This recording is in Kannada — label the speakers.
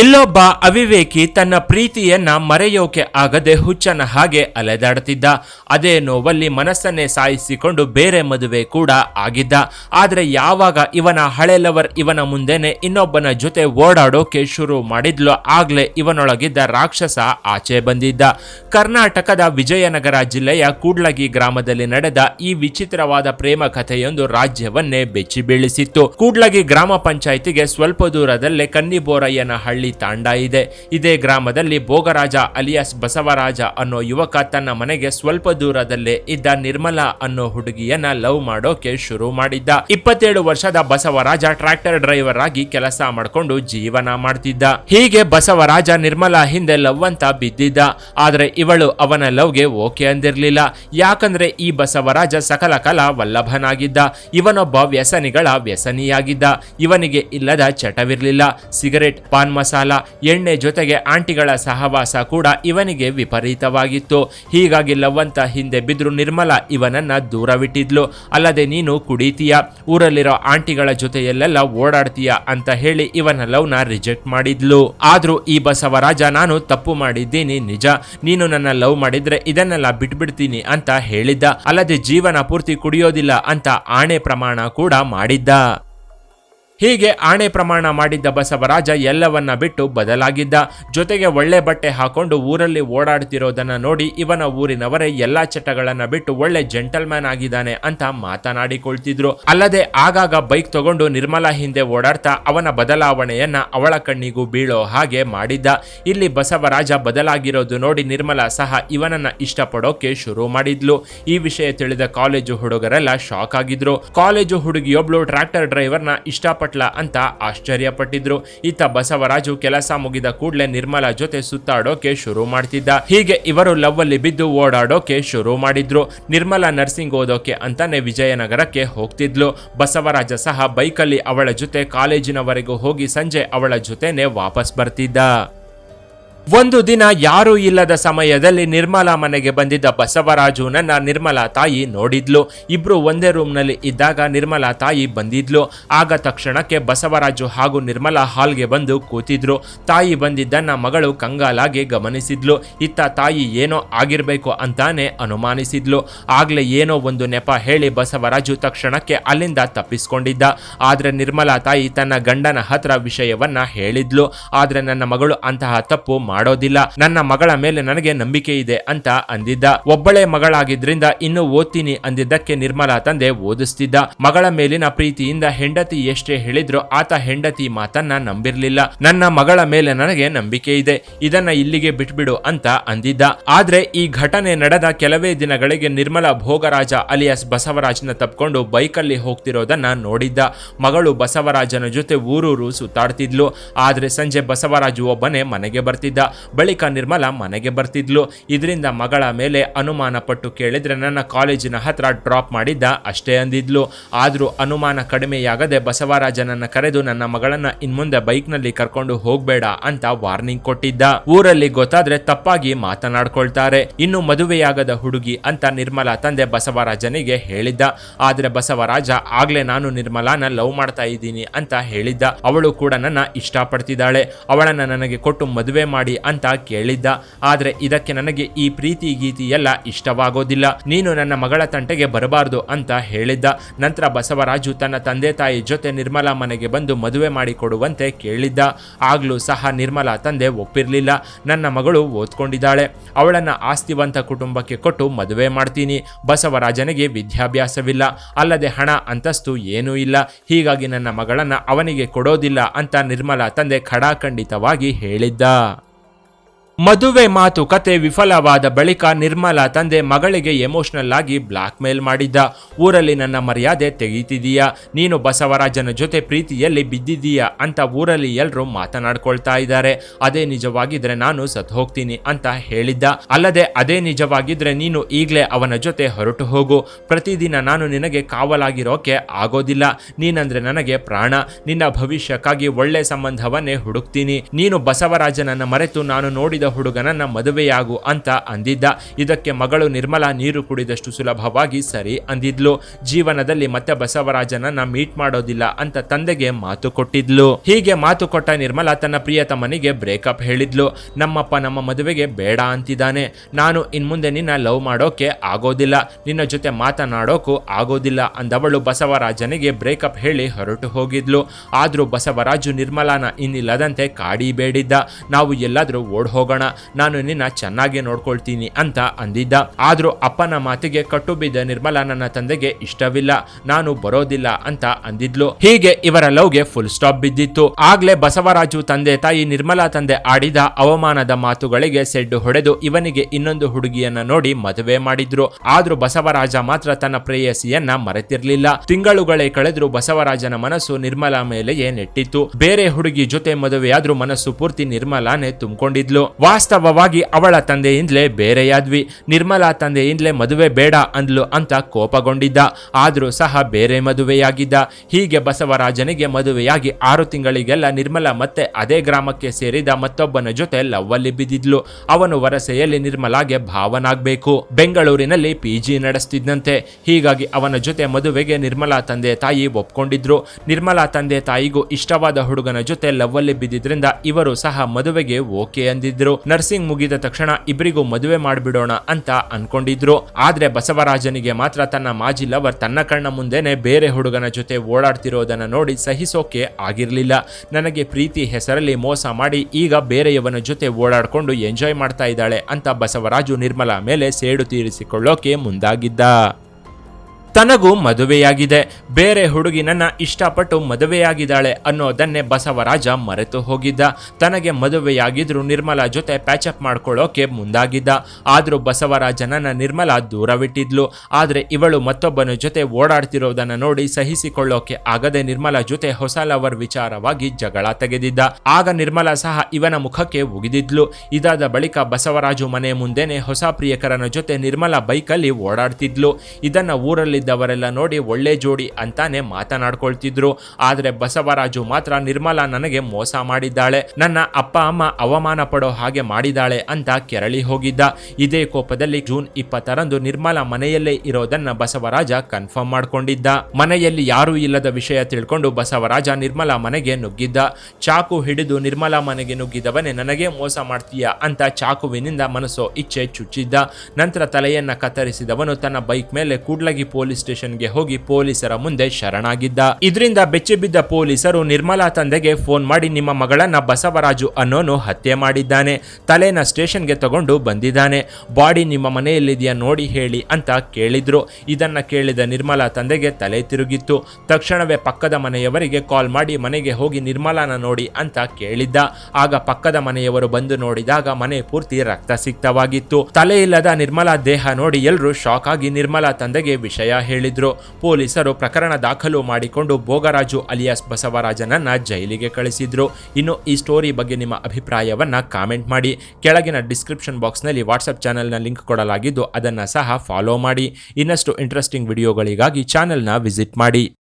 Speaker 1: ಇಲ್ಲೊಬ್ಬ ಅವಿವೇಕಿ ತನ್ನ ಪ್ರೀತಿಯನ್ನ ಮರೆಯೋಕೆ ಆಗದೆ ಹುಚ್ಚನ ಹಾಗೆ ಅಲೆದಾಡುತ್ತಿದ್ದ. ಅದೇ ನೋವಲ್ಲಿ ಮನಸ್ಸನ್ನೇ ಸಾಯಿಸಿಕೊಂಡು ಬೇರೆ ಮದುವೆ ಕೂಡ ಆಗಿದ್ದ. ಆದರೆ ಯಾವಾಗ ಇವನ ಹಳೆ ಲವರ್ ಇವನ ಮುಂದೆನೆ ಇನ್ನೊಬ್ಬನ ಜೊತೆ ಓಡಾಡೋಕೆ ಶುರು ಮಾಡಿದ್ಲು, ಆಗ್ಲೇ ಇವನೊಳಗಿದ್ದ ರಾಕ್ಷಸ ಆಚೆ ಬಂದಿದ್ದ. ಕರ್ನಾಟಕದ ವಿಜಯನಗರ ಜಿಲ್ಲೆಯ ಕೂಡ್ಲಗಿ ಗ್ರಾಮದಲ್ಲಿ ನಡೆದ ಈ ವಿಚಿತ್ರವಾದ ಪ್ರೇಮ ಕಥೆಯೊಂದು ರಾಜ್ಯವನ್ನೇ ಬೆಚ್ಚಿ ಬೀಳಿಸಿತ್ತು ಕೂಡ್ಲಗಿ ಗ್ರಾಮ ಪಂಚಾಯಿತಿಗೆ ಸ್ವಲ್ಪ ದೂರದಲ್ಲೇ ಕನ್ನಿಬೋರಯ್ಯನ ಹಳ್ಳಿ ತಾಂಡ ಇದೆ. ಇದೇ ಗ್ರಾಮದಲ್ಲಿ ಭೋಗರಾಜ ಅಲಿಯಾಸ್ ಬಸವರಾಜ ಅನ್ನೋ ಯುವಕ ತನ್ನ ಮನೆಗೆ ಸ್ವಲ್ಪ ದೂರದಲ್ಲೇ ಇದ್ದ ನಿರ್ಮಲಾ ಅನ್ನೋ ಹುಡುಗಿಯನ್ನ ಲವ್ ಮಾಡೋಕೆ ಶುರು ಮಾಡಿದ್ದ. ಇಪ್ಪತ್ತೇಳು ವರ್ಷದ ಬಸವರಾಜ ಟ್ರ್ಯಾಕ್ಟರ್ ಡ್ರೈವರ್ ಆಗಿ ಕೆಲಸ ಮಾಡ್ಕೊಂಡು ಜೀವನ ಮಾಡ್ತಿದ್ದ. ಹೀಗೆ ಬಸವರಾಜ ನಿರ್ಮಲಾ ಹಿಂದೆ ಲವ್ ಅಂತ ಬಿದ್ದಿದ್ದ. ಆದ್ರೆ ಇವಳು ಅವನ ಲವ್ಗೆ ಓಕೆ ಅಂದಿರ್ಲಿಲ್ಲ. ಯಾಕಂದ್ರೆ ಈ ಬಸವರಾಜ ಸಕಲ ಕಲ ವಲ್ಲಭನಾಗಿದ್ದ. ಇವನೊಬ್ಬ ವ್ಯಸನಿಗಳ ವ್ಯಸನಿಯಾಗಿದ್ದ. ಇವನಿಗೆ ಇಲ್ಲದ ಚಟವಿರ್ಲಿಲ್ಲ. ಸಿಗರೆಟ್, ಪಾನ್ ಎಣ್ಣೆ ಜೊತೆಗೆ ಆಂಟಿಗಳ ಸಹವಾಸ ಕೂಡ ಇವನಿಗೆ ವಿಪರೀತವಾಗಿತ್ತು. ಹೀಗಾಗಿ ಲವ್ವಂತ ಹಿಂದೆ ಬಿದ್ರು ನಿರ್ಮಲ ಇವನನ್ನ ದೂರವಿಟ್ಟಿದ್ಲು. ಅಲ್ಲದೆ ನೀನು ಕುಡಿತೀಯ. ಊರಲ್ಲಿರೋ ಆಂಟಿಗಳ ಜೊತೆಯಲ್ಲೆಲ್ಲ ಓಡಾಡ್ತೀಯ ಅಂತ ಹೇಳಿ ಇವನ ಲವ್ನ ರಿಜೆಕ್ಟ್ ಮಾಡಿದ್ಲು. ಆದ್ರೂ ಈ ಬಸವರಾಜ, ನಾನು ತಪ್ಪು ಮಾಡಿದ್ದೀನಿ, ನಿಜ. ನೀನು ನನ್ನ ಲವ್ ಮಾಡಿದ್ರೆ ಇದನ್ನೆಲ್ಲ ಬಿಟ್ಬಿಡ್ತೀನಿ ಅಂತ ಹೇಳಿದ್ದ. ಅಲ್ಲದೆ ಜೀವನ ಪೂರ್ತಿ ಕುಡಿಯೋದಿಲ್ಲ ಅಂತ ಆಣೆ ಪ್ರಮಾಣ ಕೂಡ ಮಾಡಿದ್ದ. ಹೀಗೆ ಆಣೆ ಪ್ರಮಾಣ ಮಾಡಿದ್ದ ಬಸವರಾಜ ಎಲ್ಲವನ್ನ ಬಿಟ್ಟು ಬದಲಾಗಿದ್ದ. ಜೊತೆಗೆ ಒಳ್ಳೆ ಬಟ್ಟೆ ಹಾಕೊಂಡು ಊರಲ್ಲಿ ಓಡಾಡ್ತಿರೋದನ್ನ ನೋಡಿ ಇವನ ಊರಿನವರೇ ಎಲ್ಲಾ ಚಟಗಳನ್ನ ಬಿಟ್ಟು ಒಳ್ಳೆ ಜೆಂಟಲ್ಮ್ಯಾನ್ ಆಗಿದ್ದಾನೆ ಅಂತ ಮಾತನಾಡಿಕೊಳ್ತಿದ್ರು. ಅಲ್ಲದೆ ಆಗಾಗ ಬೈಕ್ ತಗೊಂಡು ನಿರ್ಮಲಾ ಹಿಂದೆ ಓಡಾಡ್ತಾ ಅವನ ಬದಲಾವಣೆಯನ್ನ ಅವಳ ಕಣ್ಣಿಗೂ ಬೀಳೋ ಹಾಗೆ ಮಾಡಿದ್ದ. ಇಲ್ಲಿ ಬಸವರಾಜ ಬದಲಾಗಿರೋದು ನೋಡಿ ನಿರ್ಮಲಾ ಸಹ ಇವನನ್ನ ಇಷ್ಟಪಡೋಕೆ ಶುರು ಮಾಡಿದ್ಲು. ಈ ವಿಷಯ ತಿಳಿದ ಕಾಲೇಜು ಹುಡುಗರೆಲ್ಲ ಶಾಕ್ ಆಗಿದ್ರು. ಕಾಲೇಜು ಹುಡುಗಿಯೊಬ್ಳು ಟ್ರ್ಯಾಕ್ಟರ್ ಡ್ರೈವರ್ನ ಇಷ್ಟಪಟ್ಲ ಅಂತ ಆಶ್ಚರ್ಯಪಟ್ಟಿದ್ರು. ಇತ್ತ ಬಸವರಾಜು ಕೆಲಸ ಮುಗಿದ ಕೂಡಲೇ ನಿರ್ಮಲಾ ಜೊತೆ ಸುತ್ತಾಡೋಕೆ ಶುರು ಮಾಡ್ತಿದ್ದ. ಹೀಗೆ ಇವರು ಲವ್ ಅಲ್ಲಿ ಬಿದ್ದು ಓಡಾಡೋಕೆ ಶುರು ಮಾಡಿದ್ರು. ನಿರ್ಮಲಾ ನರ್ಸಿಂಗ್ ಓದೋಕೆ ಅಂತಾನೆ ವಿಜಯನಗರಕ್ಕೆ ಹೋಗ್ತಿದ್ಲು. ಬಸವರಾಜ ಸಹ ಬೈಕಲ್ಲಿ ಅವಳ ಜೊತೆ ಕಾಲೇಜಿನವರೆಗೂ ಹೋಗಿ ಸಂಜೆ ಅವಳ ಜೊತೆನೆ ವಾಪಸ್ ಬರ್ತಿದ್ದ. ಒಂದು ದಿನ ಯಾರೂ ಇಲ್ಲದ ಸಮಯದಲ್ಲಿ ನಿರ್ಮಲಾ ಮನೆಗೆ ಬಂದಿದ್ದ ಬಸವರಾಜು ನನ್ನ ನಿರ್ಮಲಾ ತಾಯಿ ನೋಡಿದ್ಲು. ಇಬ್ರು ಒಂದೇ ರೂಮ್ನಲ್ಲಿ ಇದ್ದಾಗ ನಿರ್ಮಲಾ ತಾಯಿ ಬಂದಿದ್ಲು. ಆಗ ತಕ್ಷಣಕ್ಕೆ ಬಸವರಾಜು ಹಾಗೂ ನಿರ್ಮಲಾ ಹಾಲ್ಗೆ ಬಂದು ಕೂತಿದ್ರು. ತಾಯಿ ಬಂದಿದ್ದನ್ನ ಮಗಳು ಕಂಗಾಲಾಗಿ ಗಮನಿಸಿದ್ಲು. ಇತ್ತ ತಾಯಿ ಏನೋ ಆಗಿರಬೇಕು ಅಂತಾನೆ ಅನುಮಾನಿಸಿದ್ಲು. ಆಗ್ಲೇ ಏನೋ ಒಂದು ನೆಪ ಹೇಳಿ ಬಸವರಾಜು ತಕ್ಷಣಕ್ಕೆ ಅಲ್ಲಿಂದ ತಪ್ಪಿಸ್ಕೊಂಡಿದ್ದ. ಆದ್ರೆ ನಿರ್ಮಲಾ ತಾಯಿ ತನ್ನ ಗಂಡನ ಹತ್ರ ವಿಷಯವನ್ನ ಹೇಳಿದ್ಲು. ಆದ್ರೆ ನನ್ನ ಮಗಳು ಅಂತಹ ತಪ್ಪು ಮಾಡೋದಿಲ್ಲ. ನನ್ನ ಮಗಳ ಮೇಲೆ ನನಗೆ ನಂಬಿಕೆ ಇದೆ ಅಂತ ಅಂದಿದ್ದ. ಒಬ್ಬಳೆ ಮಗಳಾಗಿದ್ರಿಂದ ಇನ್ನು ಓದ್ತೀನಿ ಅಂದಿದ್ದಕ್ಕೆ ನಿರ್ಮಲಾ ತಂದೆ ಓದಿಸ್ತಿದ್ದ. ಮಗಳ ಮೇಲಿನ ಪ್ರೀತಿಯಿಂದ ಹೆಂಡತಿ ಎಷ್ಟೇ ಹೇಳಿದ್ರು ಆತ ಹೆಂಡತಿ ಮಾತನ್ನ ನಂಬಿರ್ಲಿಲ್ಲ. ನನ್ನ ಮಗಳ ಮೇಲೆ ನನಗೆ ನಂಬಿಕೆ ಇದೆ. ಇದನ್ನ ಇಲ್ಲಿಗೆ ಬಿಟ್ಬಿಡು ಅಂತ ಅಂದಿದ್ದ. ಆದ್ರೆ ಈ ಘಟನೆ ನಡೆದ ಕೆಲವೇ ದಿನಗಳಿಗೆ ನಿರ್ಮಲಾ ಭೋಗರಾಜ ಅಲಿಯಾಸ್ ಬಸವರಾಜನ ತಪ್ಕೊಂಡು ಬೈಕಲ್ಲಿ ಹೋಗ್ತಿರೋದನ್ನ ನೋಡಿದ್ದ. ಮಗಳು ಬಸವರಾಜನ ಜೊತೆ ಊರೂರು ಸುತ್ತಾಡ್ತಿದ್ಲು. ಆದ್ರೆ ಸಂಜೆ ಬಸವರಾಜು ಒಬ್ಬನೇ ಮನೆಗೆ ಬರ್ತಿದ್ದ. ಬಳಿಕ ನಿರ್ಮಲಾ ಮನೆಗೆ ಬರ್ತಿದ್ಲು. ಇದರಿಂದ ಮಗಳ ಮೇಲೆ ಅನುಮಾನ ಪಟ್ಟು ಕೇಳಿದ್ರೆ ನನ್ನ ಕಾಲೇಜಿನ ಹತ್ರ ಡ್ರಾಪ್ ಮಾಡಿದ್ದ ಅಷ್ಟೇ ಅಂದಿದ್ಲು. ಆದರೂ ಅನುಮಾನ ಕಡಿಮೆಯಾಗದೆ ಬಸವರಾಜನನ್ನ ಕರೆದು ನನ್ನ ಮಗಳನ್ನ ಇನ್ಮುಂದೆ ಬೈಕ್ನಲ್ಲಿ ಕರ್ಕೊಂಡು ಹೋಗ್ಬೇಡ ಅಂತ ವಾರ್ನಿಂಗ್ ಕೊಟ್ಟಿದ್ದ. ಊರಲ್ಲಿ ಗೊತ್ತಾದ್ರೆ ತಪ್ಪಾಗಿ ಮಾತನಾಡ್ಕೊಳ್ತಾರೆ. ಇನ್ನು ಮದುವೆಯಾಗದ ಹುಡುಗಿ ಅಂತ ನಿರ್ಮಲಾ ತಂದೆ ಬಸವರಾಜನಿಗೆ ಹೇಳಿದ್ದ. ಆದ್ರೆ ಬಸವರಾಜ, ಆಗ್ಲೇ ನಾನು ನಿರ್ಮಲಾನ ಲವ್ ಮಾಡ್ತಾ ಇದ್ದೀನಿ ಅಂತ ಹೇಳಿದ್ದ. ಅವಳು ಕೂಡ ನನ್ನ ಇಷ್ಟಪಡ್ತಿದ್ದಾಳೆ. ಅವಳನ್ನ ನನಗೆ ಕೊಟ್ಟು ಮದುವೆ ಮಾಡಿ ಅಂತ ಕೇಳಿದ್ದ. ಆದರೆ ಇದಕ್ಕೆ ನನಗೆ ಈ ಪ್ರೀತಿ ಗೀತಿ ಎಲ್ಲ ಇಷ್ಟವಾಗೋದಿಲ್ಲ. ನೀನು ನನ್ನ ಮಗಳ ತಂಟೆಗೆ ಬರಬಾರದು ಅಂತ ಹೇಳಿದ್ದ. ನಂತರ ಬಸವರಾಜು ತನ್ನ ತಂದೆ ತಾಯಿ ಜೊತೆ ನಿರ್ಮಲಾ ಮನೆಗೆ ಬಂದು ಮದುವೆ ಮಾಡಿಕೊಡುವಂತೆ ಕೇಳಿದ್ದ. ಆಗಲೂ ಸಹ ನಿರ್ಮಲಾ ತಂದೆ ಒಪ್ಪಿರಲಿಲ್ಲ. ನನ್ನ ಮಗಳು ಓದ್ಕೊಂಡಿದ್ದಾಳೆ. ಅವಳನ್ನ ಆಸ್ತಿವಂತ ಕುಟುಂಬಕ್ಕೆ ಕೊಟ್ಟು ಮದುವೆ ಮಾಡ್ತೀನಿ. ಬಸವರಾಜನಿಗೆ ವಿದ್ಯಾಭ್ಯಾಸವಿಲ್ಲ. ಅಲ್ಲದೆ ಹಣ ಅಂತಸ್ತು ಏನೂ ಇಲ್ಲ. ಹೀಗಾಗಿ ನನ್ನ ಮಗಳನ್ನ ಅವನಿಗೆ ಕೊಡೋದಿಲ್ಲ ಅಂತ ನಿರ್ಮಲಾ ತಂದೆ ಖಡಾಖಂಡಿತವಾಗಿ ಹೇಳಿದ್ದ. ಮದುವೆ ಮಾತುಕತೆ ವಿಫಲವಾದ ಬಳಿಕ ನಿರ್ಮಲಾ ತಂದೆ ಮಗಳಿಗೆ ಎಮೋಷನಲ್ ಆಗಿ ಬ್ಲಾಕ್ ಮೇಲ್ ಮಾಡಿದ್ದ. ಊರಲ್ಲಿ ನನ್ನ ಮರ್ಯಾದೆ ತೆಗೀತಿದೀಯಾ? ನೀನು ಬಸವರಾಜನ ಜೊತೆ ಪ್ರೀತಿಯಲ್ಲಿ ಬಿದ್ದಿದೀಯಾ ಅಂತ ಊರಲ್ಲಿ ಎಲ್ಲರೂ ಮಾತನಾಡ್ಕೊಳ್ತಾ ಇದ್ದಾರೆ. ಅದೇ ನಿಜವಾಗಿದ್ರೆ ನಾನು ಸತ್ ಹೋಗ್ತೀನಿ ಅಂತ ಹೇಳಿದ್ದ. ಅಲ್ಲದೆ, ಅದೇ ನಿಜವಾಗಿದ್ರೆ ನೀನು ಈಗಲೇ ಅವನ ಜೊತೆ ಹೊರಟು ಹೋಗು. ಪ್ರತಿದಿನ ನಾನು ನಿನಗೆ ಕಾವಲಾಗಿರೋಕೆ ಆಗೋದಿಲ್ಲ. ನೀನಂದ್ರೆ ನನಗೆ ಪ್ರಾಣ. ನಿನ್ನ ಭವಿಷ್ಯಕ್ಕಾಗಿ ಒಳ್ಳೆ ಸಂಬಂಧವನ್ನೇ ಹುಡುಕ್ತೀನಿ. ನೀನು ಬಸವರಾಜನನ್ನ ಮರೆತು ನಾನು ನೋಡಿದ ಹುಡುಗನನ್ನ ಮದುವೆಯಾಗು ಅಂತ ಅಂದಿದ್ದ. ಇದಕ್ಕೆ ಮಗಳು ನಿರ್ಮಲಾ ನೀರು ಕುಡಿದಷ್ಟು ಸುಲಭವಾಗಿ ಸರಿ ಅಂದಿದ್ಲು. ಜೀವನದಲ್ಲಿ ಮತ್ತೆ ಬಸವರಾಜನನ್ನ ಮೀಟ್ ಮಾಡೋದಿಲ್ಲ ಅಂತ ತಂದೆಗೆ ಮಾತು ಕೊಟ್ಟಿದ್ಲು. ಹೀಗೆ ಮಾತು ಕೊಟ್ಟ ನಿರ್ಮಲಾ ತನ್ನ ಪ್ರಿಯತಮನಿಗೆ ಬ್ರೇಕಪ್ ಹೇಳಿದ್ಲು. ನಮ್ಮಪ್ಪ ನಮ್ಮ ಮದುವೆಗೆ ಬೇಡ ಅಂತಿದ್ದಾನೆ. ನಾನು ಇನ್ಮುಂದೆ ನಿನ್ನ ಲವ್ ಮಾಡೋಕೆ ಆಗೋದಿಲ್ಲ. ನಿನ್ನ ಜೊತೆ ಮಾತನಾಡೋಕು ಆಗೋದಿಲ್ಲ ಅಂದವಳು ಬಸವರಾಜನಿಗೆ ಬ್ರೇಕಪ್ ಹೇಳಿ ಹೊರಟು ಹೋಗಿದ್ಲು. ಆದ್ರೂ ಬಸವರಾಜು ನಿರ್ಮಲಾನ ಇನ್ನಿಲ್ಲದಂತೆ ಕಾಡಿ ಬೇಡಿದ್ದ. ನಾವು ಎಲ್ಲಾದರೂ ಓಡ್ ಹೋಗೋಣ ನಾನು ನಿನ್ನ ಚೆನ್ನಾಗಿ ನೋಡ್ಕೊಳ್ತೀನಿ ಅಂತ ಅಂದಿದ್ದ. ಆದ್ರೂ ಅಪ್ಪನ ಮಾತಿಗೆ ಕಟ್ಟು ಬಿದ್ದ ನಿರ್ಮಲಾ ನನ್ನ ತಂದೆಗೆ ಇಷ್ಟವಿಲ್ಲ, ನಾನು ಬರೋದಿಲ್ಲ ಅಂತ ಅಂದಿದ್ಲು. ಹೀಗೆ ಇವರ ಲವ್ಗೆ ಫುಲ್ ಸ್ಟಾಪ್ ಬಿದ್ದಿತ್ತು. ಆಗ್ಲೇ ಬಸವರಾಜು ತಂದೆ ತಾಯಿ ನಿರ್ಮಲಾ ತಂದೆ ಆಡಿದ ಅವಮಾನದ ಮಾತುಗಳಿಗೆ ಸೆಡ್ಡು ಹೊಡೆದು ಇವನಿಗೆ ಇನ್ನೊಂದು ಹುಡುಗಿಯನ್ನ ನೋಡಿ ಮದುವೆ ಮಾಡಿದ್ರು. ಆದ್ರೂ ಬಸವರಾಜ ಮಾತ್ರ ತನ್ನ ಪ್ರೇಯಸಿಯನ್ನ ಮರೆತಿರ್ಲಿಲ್ಲ. ತಿಂಗಳುಗಳೇ ಕಳೆದ್ರು ಬಸವರಾಜನ ಮನಸ್ಸು ನಿರ್ಮಲಾ ಮೇಲೆಯೇ ನೆಟ್ಟಿತ್ತು. ಬೇರೆ ಹುಡುಗಿ ಜೊತೆ ಮದುವೆಯಾದ್ರೂ ಮನಸ್ಸು ಪೂರ್ತಿ ನಿರ್ಮಲಾನೇ ತುಂಬಿಕೊಂಡಿದ್ಲು. ವಾಸ್ತವವಾಗಿ ಅವಳ ತಂದೆಯಿಂದಲೇ ಬೇರೆಯಾದ್ವಿ. ನಿರ್ಮಲಾ ತಂದೆಯಿಂದಲೇ ಮದುವೆ ಬೇಡ ಅಂದ್ಲು ಅಂತ ಕೋಪಗೊಂಡಿದ್ದ. ಆದರೂ ಸಹ ಬೇರೆ ಮದುವೆಯಾಗಿದ್ದ. ಹೀಗೆ ಬಸವರಾಜನಿಗೆ ಮದುವೆಯಾಗಿ ಆರು ತಿಂಗಳಿಗೆಲ್ಲ ನಿರ್ಮಲಾ ಮತ್ತೆ ಅದೇ ಗ್ರಾಮಕ್ಕೆ ಸೇರಿದ ಮತ್ತೊಬ್ಬನ ಜೊತೆ ಲವ್ವಲ್ಲಿ ಬಿದ್ದಿದ್ಲು. ಅವನು ವರಸೆಯಲ್ಲಿ ನಿರ್ಮಲಾಗೆ ಭಾವನಾಗಬೇಕು. ಬೆಂಗಳೂರಿನಲ್ಲಿ ಪಿ ಜಿ ನಡೆಸ್ತಿದ್ದಂತೆ ಹೀಗಾಗಿ ಅವನ ಜೊತೆ ಮದುವೆಗೆ ನಿರ್ಮಲಾ ತಂದೆ ತಾಯಿ ಒಪ್ಕೊಂಡಿದ್ರು. ನಿರ್ಮಲಾ ತಂದೆ ತಾಯಿಗೂ ಇಷ್ಟವಾದ ಹುಡುಗನ ಜೊತೆ ಲವ್ವಲ್ಲಿ ಬಿದ್ದಿದ್ರಿಂದ ಇವರು ಸಹ ಮದುವೆಗೆ ಓಕೆ ಅಂದಿದ್ರು. ನರ್ಸಿಂಗ್ ಮುಗಿದ ತಕ್ಷಣ ಇಬ್ಬರಿಗೂ ಮದುವೆ ಮಾಡಿಬಿಡೋಣ ಅಂತ ಅನ್ಕೊಂಡಿದ್ರು. ಆದ್ರೆ ಬಸವರಾಜನಿಗೆ ಮಾತ್ರ ತನ್ನ ಮಾಜಿ ಲವರ್ ತನ್ನ ಕಣ್ಣ ಮುಂದೆನೆ ಬೇರೆ ಹುಡುಗನ ಜೊತೆ ಓಡಾಡ್ತಿರೋದನ್ನ ನೋಡಿ ಸಹಿಸೋಕೆ ಆಗಿರ್ಲಿಲ್ಲ. ನನಗೆ ಪ್ರೀತಿ ಹೆಸರಲ್ಲಿ ಮೋಸ ಮಾಡಿ ಈಗ ಬೇರೆಯವನ ಜೊತೆ ಓಡಾಡ್ಕೊಂಡು ಎಂಜಾಯ್ ಮಾಡ್ತಾ ಇದ್ದಾಳೆ ಅಂತ ಬಸವರಾಜು ನಿರ್ಮಲಾ ಮೇಲೆ ಸೇಡು ತೀರಿಸಿಕೊಳ್ಳೋಕೆ ಮುಂದಾಗಿದ್ದ. ತನಗೂ ಮದುವೆಯಾಗಿದೆ. ಬೇರೆ ಹುಡುಗಿನನ್ನ ಇಷ್ಟಪಟ್ಟು ಮದುವೆಯಾಗಿದ್ದಾಳೆ ಅನ್ನೋದನ್ನೇ ಬಸವರಾಜ ಮರೆತು ಹೋಗಿದ್ದ. ತನಗೆ ಮದುವೆಯಾಗಿದ್ರು ನಿರ್ಮಲಾ ಜೊತೆ ಪ್ಯಾಚಪ್ ಮಾಡ್ಕೊಳ್ಳೋಕೆ ಮುಂದಾಗಿದ್ದ. ಆದರೂ ಬಸವರಾಜನನ್ನ ನಿರ್ಮಲಾ ದೂರವಿಟ್ಟಿದ್ಲು. ಆದರೆ ಇವಳು ಮತ್ತೊಬ್ಬನ ಜೊತೆ ಓಡಾಡ್ತಿರೋದನ್ನ ನೋಡಿ ಸಹಿಸಿಕೊಳ್ಳೋಕೆ ಆಗದೆ ನಿರ್ಮಲಾ ಜೊತೆ ಹೊಸ ಲವರ್ ವಿಚಾರವಾಗಿ ಜಗಳ ತೆಗೆದಿದ್ದ. ಆಗ ನಿರ್ಮಲಾ ಸಹ ಇವನ ಮುಖಕ್ಕೆ ಉಗಿದಿದ್ಲು. ಇದಾದ ಬಳಿಕ ಬಸವರಾಜು ಮನೆ ಮುಂದೆನೆ ಹೊಸ ಪ್ರಿಯಕರನ ಜೊತೆ ನಿರ್ಮಲಾ ಬೈಕಲ್ಲಿ ಓಡಾಡ್ತಿದ್ಲು. ಇದನ್ನ ಊರಲ್ಲಿದ್ದವರೆಲ್ಲ ನೋಡಿ ಒಳ್ಳೆ ಜೋಡಿ ಅಂತಾನೆ ಮಾತನಾಡ್ಕೊಳ್ತಿದ್ರು. ಆದ್ರೆ ಬಸವರಾಜು ಮಾತ್ರ ನಿರ್ಮಲಾ ನನಗೆ ಮೋಸ ಮಾಡಿದ್ದಾಳೆ. ನನ್ನ ಅಪ್ಪ, ಅಮ್ಮ ಅವಮಾನ ಪಡೋ ಹಾಗೆ ಮಾಡಿದಾಳೆ ಅಂತ ಕೆರಳಿ ಹೋಗಿದ್ದ. ಇದೇ ಕೋಪದಲ್ಲಿ ಜೂನ್ ಇಪ್ಪತ್ತರಂದು ನಿರ್ಮಲಾ ಮನೆಯಲ್ಲೇ ಇರೋದನ್ನ ಬಸವರಾಜ ಕನ್ಫರ್ಮ್ ಮಾಡ್ಕೊಂಡಿದ್ದ. ಮನೆಯಲ್ಲಿ ಯಾರೂ ಇಲ್ಲದ ವಿಷಯ ತಿಳ್ಕೊಂಡು ಬಸವರಾಜ ನಿರ್ಮಲಾ ಮನೆಗೆ ನುಗ್ಗಿದ್ದ. ಚಾಕು ಹಿಡಿದು ನಿರ್ಮಲಾ ಮನೆಗೆ ನುಗ್ಗಿದವನೇ ನನಗೆ ಮೋಸ ಮಾಡ್ತೀಯ ಅಂತ ಚಾಕುವಿನಿಂದ ಮನಸ್ಸೋ ಇಚ್ಛೆ ಚುಚ್ಚಿದ್ದ. ನಂತರ ತಲೆಯನ್ನ ಕತ್ತರಿಸಿದವನು ತನ್ನ ಬೈಕ್ ಮೇಲೆ ಕೂಡ್ಲಗಿ ಪೊಲೀಸ್ ಸ್ಟೇಷನ್ಗೆ ಹೋಗಿ ಪೊಲೀಸರ ಮುಂದೆ ಶರಣಾಗಿದ್ದ. ಇದರಿಂದ ಬೆಚ್ಚಿಬಿದ್ದ ಪೊಲೀಸರು ನಿರ್ಮಲಾ ತಂದೆಗೆ ಫೋನ್ ಮಾಡಿ ನಿಮ್ಮ ಮಗಳನ್ನ ಬಸವರಾಜು ಅನ್ನೋನು ಹತ್ಯೆ ಮಾಡಿದ್ದಾನೆ. ತಲೆನ ಸ್ಟೇಷನ್ಗೆ ತಗೊಂಡು ಬಂದಿದ್ದಾನೆ. ಬಾಡಿ ನಿಮ್ಮ ಮನೆಯಲ್ಲಿದೆಯಾ ನೋಡಿ ಹೇಳಿ ಅಂತ ಕೇಳಿದ್ರು. ಇದನ್ನ ಕೇಳಿದ ನಿರ್ಮಲಾ ತಂದೆಗೆ ತಲೆ ತಿರುಗಿತ್ತು. ತಕ್ಷಣವೇ ಪಕ್ಕದ ಮನೆಯವರಿಗೆ ಕಾಲ್ ಮಾಡಿ ಮನೆಗೆ ಹೋಗಿ ನಿರ್ಮಲಾನ ನೋಡಿ ಅಂತ ಕೇಳಿದ್ದ. ಆಗ ಪಕ್ಕದ ಮನೆಯವರು ಬಂದು ನೋಡಿದಾಗ ಮನೆ ಪೂರ್ತಿ ರಕ್ತ ಸಿಕ್ತವಾಗಿತ್ತು ತಲೆ ಇಲ್ಲದ ನಿರ್ಮಲಾ ದೇಹ ನೋಡಿ ಎಲ್ಲರೂ ಶಾಕ್ ಆಗಿ ನಿರ್ಮಲಾ ತಂದೆಗೆ ಹೇಳಿದ್ರು. ಪೊಲೀಸರು ಪ್ರಕರಣ ದಾಖಲು ಮಾಡಿಕೊಂಡು ಭೋಗರಾಜು ಅಲಿಯಾಸ್ ಬಸವರಾಜನನ್ನ ಜೈಲಿಗೆ ಕಳಿಸಿದ್ರು. ಇನ್ನು ಈ ಸ್ಟೋರಿ ಬಗ್ಗೆ ನಿಮ್ಮ ಅಭಿಪ್ರಾಯವನ್ನ ಕಾಮೆಂಟ್ ಮಾಡಿ. ಕೆಳಗಿನ ಡಿಸ್ಕ್ರಿಪ್ಷನ್ ಬಾಕ್ಸ್ನಲ್ಲಿ ವಾಟ್ಸಪ್ ಚಾನೆಲ್ನ ಲಿಂಕ್ ಕೊಡಲಾಗಿದ್ದು ಅದನ್ನು ಸಹ ಫಾಲೋ ಮಾಡಿ. ಇನ್ನಷ್ಟು ಇಂಟ್ರೆಸ್ಟಿಂಗ್ ವಿಡಿಯೋಗಳಿಗಾಗಿ ಚಾನೆಲ್ನ ವಿಸಿಟ್ ಮಾಡಿ.